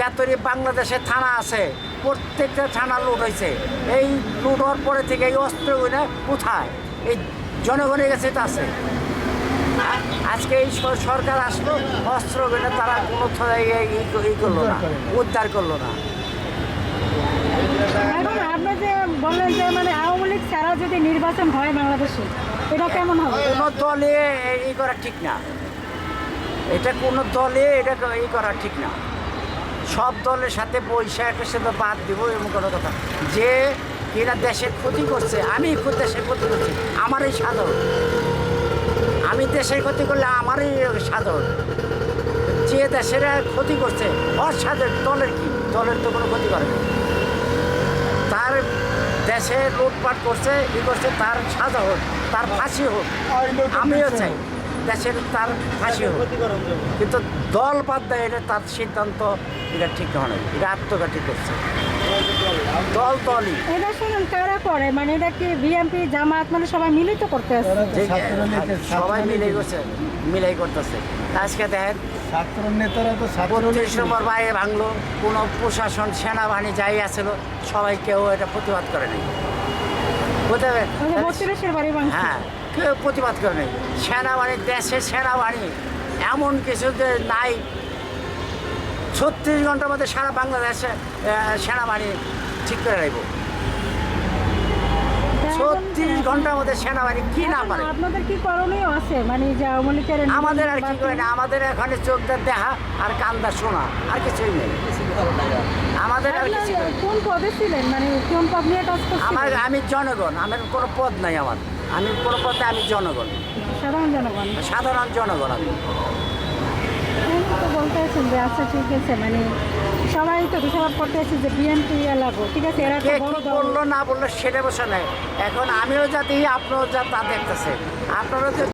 যতই বাংলাদেশে থানা আছে প্রত্যেকটা থানা লুট হয়েছে এই লুট হওয়ার পরে থেকে এই অস্ত্র অস্ত্রগুলো কোথায়? এই জনগণের কাছে তো আছে। আজকে এই সরকার আসলো অস্ত্রগুলো তারা কোনো ই করল না উদ্ধার করল না। এখন আপনি যে বললেন যে মানে আওয়ামী লীগ ছাড়া যদি নির্বাচন হয় বাংলাদেশে এটা কেমন হবে? কোনো দলে করা ঠিক না। এটা কোনো দলে এটা এই করা ঠিক না। সব দলের সাথে পয়সা একটা সাথে বাদ দিব এমন কোনো কথা। যে কিনা দেশের ক্ষতি করছে আমি খুব দেশের ক্ষতি করছি আমারই সাধারণ আমি দেশের ক্ষতি করলে আমারই সাধারণ যে দেশের ক্ষতি করছে অসাধারণ দলের কি? দলের তো কোনো ক্ষতি করে না। তার দেশে লুটপাট করছে ই করছে তার সাজা হোক তার ফাঁসি হোক আমিও চাই। দেশের তার ফাঁসি হোক। কিন্তু দল বাদ দেয় এটা তার সিদ্ধান্ত এটা ঠিক হয় না এটা আত্মঘাতী করছে। দল দলই এটা শুনুন কারা করে? মানে এটা কি বিএনপি জামাত মানে সবাই মিলিত করতে আসছে যে সবাই মিলে করছে মিলাই করতেছে। আজকে দেখেন ছাত্র নেতারা তো বত্রিশ নম্বর বাইরে ভাঙলো কোনো প্রশাসন সেনাবাহিনী যাই আছিল সবাই কেউ এটা প্রতিবাদ করে নাই। ভাঙছে। হ্যাঁ কেউ প্রতিবাদ করে নেই। সেনাবাহিনী দেশের সেনাবাহিনী এমন কিছু যে নাই। ছত্রিশ ঘণ্টার মধ্যে সারা বাংলাদেশে সেনাবাহিনী ঠিক করে রাখব। ছত্রিশ ঘণ্টার মধ্যে সেনাবাহিনী কি না পারে? আপনাদের কি করণীয় আছে? মানে আমাদের আর কি করে না? আমাদের এখানে চোখটা দেখা আর কান্দা শোনা আর কিছুই নেই। আমাদের আর কিছু কোন পদে ছিলেন? মানে কোন পদ নিয়ে কাজ আমার আমি জনগণ আমার কোনো পদ নাই আমার। আমি কোনো পথে আমি জনগণ। সাধারণ জনগণ? সাধারণ জনগণ আমি। এই তো বলতে আছেন যে আচ্ছা ঠিক আছে মানে সবাই তো যে বিএনপি লাগো ঠিক আছে এরা কে কি বলল না বলল সেটা বসে নাই। এখন আমিও যা দিই আপনিও যা তা দেখতেছে। আপনারা যে